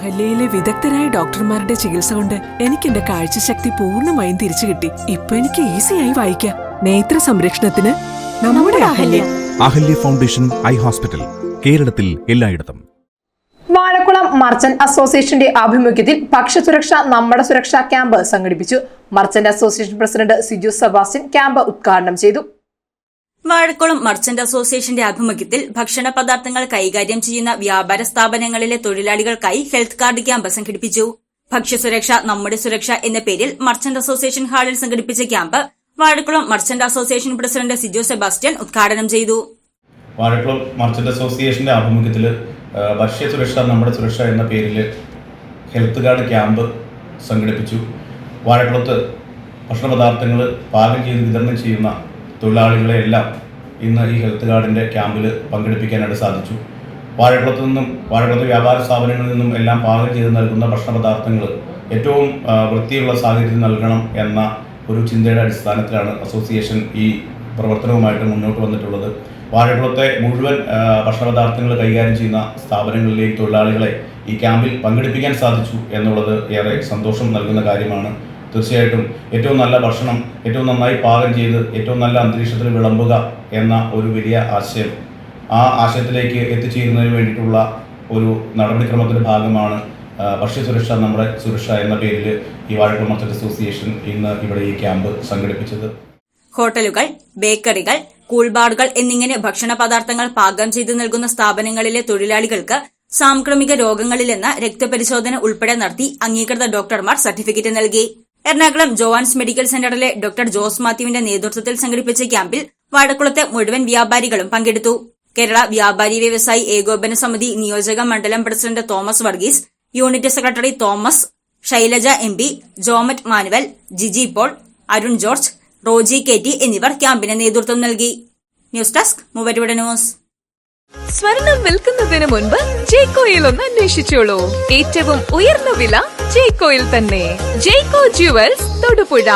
അഹല്യയിലെ വിദഗ്ധരായ ഡോക്ടർമാരുടെ ചികിത്സ കൊണ്ട് എനിക്ക് എന്റെ കാഴ്ചശക്തി പൂർണമായും തിരിച്ചു കിട്ടി. ഇപ്പൊ എനിക്ക് ഈസിയായി വായിക്കാം. നേത്ര സംരക്ഷണത്തിന് നമ്മുടെ Ahalya. Ahalya. Foundation eye hospital കേരളത്തിൽ എല്ലായിടത്തും. വാഴക്കുളം മർച്ചന്റ് അസോസിയേഷന്റെ ആഭിമുഖ്യത്തിൽ ഭക്ഷ്യസുരക്ഷ നമ്മുടെ സുരക്ഷാ ക്യാമ്പ് സംഘടിപ്പിച്ചു. Merchant association president Siju Sebastian camp ഉദ്ഘാടനം ചെയ്തു. വാഴക്കുളം മർച്ചന്റ് അസോസിയേഷന്റെ ആഭിമുഖ്യത്തിൽ ഭക്ഷണ പദാർത്ഥങ്ങൾ കൈകാര്യം ചെയ്യുന്ന വ്യാപാര സ്ഥാപനങ്ങളിലെ തൊഴിലാളികൾക്കായി ഹെൽത്ത് കാർഡ് ക്യാമ്പ് സംഘടിപ്പിച്ചു. ഭക്ഷ്യസുരക്ഷ നമ്മുടെ സുരക്ഷ എന്ന പേരിൽ മർച്ചന്റ് അസോസിയേഷൻ ഹാളിൽ സംഘടിപ്പിച്ച camp Vazhakulam merchant association president Sijo Sebastian ഉദ്ഘാടനം ചെയ്തു. വാഴക്കുളം മർച്ചന്റ് അസോസിയേഷന്റെ ആഭിമുഖ്യത്തിൽ ഭക്ഷ്യസുരക്ഷ നമ്മുടെ സുരക്ഷ എന്ന പേരിൽ ഹെൽത്ത് കാർഡ് ക്യാമ്പ് സംഘടിപ്പിച്ചു. വാഴക്കുളത്ത് ഭക്ഷണ പദാർത്ഥങ്ങൾ പാകം ചെയ്ത് വിതരണം ചെയ്യുന്ന തൊഴിലാളികളെ എല്ലാം ഇന്ന് ഈ ഹെൽത്ത് കാർഡിന്റെ ക്യാമ്പിൽ പങ്കെടുപ്പിക്കാനായിട്ട് സാധിച്ചു. വാഴക്കുളത്ത് നിന്നും വാഴക്കുളത്ത് വ്യാപാര സ്ഥാപനങ്ങളിൽ നിന്നും എല്ലാം പാകം ചെയ്ത് നൽകുന്ന ഭക്ഷണ പദാർത്ഥങ്ങൾ ഏറ്റവും വൃത്തിയുള്ള സാഹചര്യത്തിൽ നൽകണം എന്ന ഒരു ചിന്തയുടെ അടിസ്ഥാനത്തിലാണ് അസോസിയേഷൻ ഈ പ്രവർത്തനവുമായിട്ട് മുന്നോട്ട് വന്നിട്ടുള്ളത്. വാഴക്കുളത്തെ മുഴുവൻ ഭക്ഷണപദാർത്ഥങ്ങൾ ഭക്ഷണ പദാർത്ഥങ്ങൾ കൈകാര്യം ചെയ്യുന്ന സ്ഥാപനങ്ങളിലെയും തൊഴിലാളികളെ ഈ ക്യാമ്പിൽ പങ്കെടുപ്പിക്കാൻ സാധിച്ചു എന്നുള്ളത് ഏറെ സന്തോഷം നൽകുന്ന കാര്യമാണ്. തീർച്ചയായിട്ടും ഏറ്റവും നല്ല ഭക്ഷണം ഏറ്റവും നന്നായി പാകം ചെയ്ത് ഏറ്റവും നല്ല അന്തരീക്ഷത്തിൽ വിളമ്പുക എന്ന ഒരു വലിയ ആശയം ആ ആശയത്തിലേക്ക് എത്തിച്ചേരുന്നതിന് വേണ്ടിയിട്ടുള്ള ഒരു നടപടിക്രമത്തിന്റെ ഭാഗമാണ് ഭക്ഷ്യസുരക്ഷ നമ്മുടെ സുരക്ഷ എന്ന പേരിൽ ഈ വാഴക്കുളം മർച്ചന്റ് അസോസിയേഷൻ ഇന്ന് ഇവിടെ ഈ ക്യാമ്പ് സംഘടിപ്പിച്ചത്. ഹോട്ടലുകൾ ബേക്കറികൾ കൂൾബാറുകൾ എന്നിങ്ങനെ ഭക്ഷണ പദാർത്ഥങ്ങൾ പാകം ചെയ്തു നൽകുന്ന സ്ഥാപനങ്ങളിലെ തൊഴിലാളികൾക്ക് സാംക്രമിക രോഗങ്ങളിലെന്ന രക്തപരിശോധന ഉൾപ്പെടെ നടത്തി അംഗീകൃത ഡോക്ടർമാർ സർട്ടിഫിക്കറ്റ് നൽകി. എറണാകുളം ജോവാൻസ് മെഡിക്കൽ സെന്ററിലെ ഡോക്ടർ ജോസ് മാത്യുവിന്റെ നേതൃത്വത്തിൽ സംഘടിപ്പിച്ച ക്യാമ്പിൽ വാഴക്കുളത്തെ മുഴുവൻ വ്യാപാരികളും പങ്കെടുത്തു. കേരള വ്യാപാരി വ്യവസായി ഏകോപന സമിതി നിയോജക മണ്ഡലം president Thomas Varghese unit secretary Thomas Shailaja M P Jomet Manuel Jiji Paul Arun George Roji K T എന്നിവർ ക്യാമ്പിന് നേതൃത്വം നൽകി. ന്യൂസ് ഡെസ്ക് മൂവരുടെ ന്യൂസ്. സ്വർണം വിൽക്കുന്നതിന് മുൻപ് ജേക്കോയിൽ ഒന്ന് അന്വേഷിച്ചോളൂ. ഏറ്റവും ഉയർന്ന വില ജേക്കോയിൽ തന്നെ. ജയ്കോ ജുവൽസ് തൊടുപുഴ.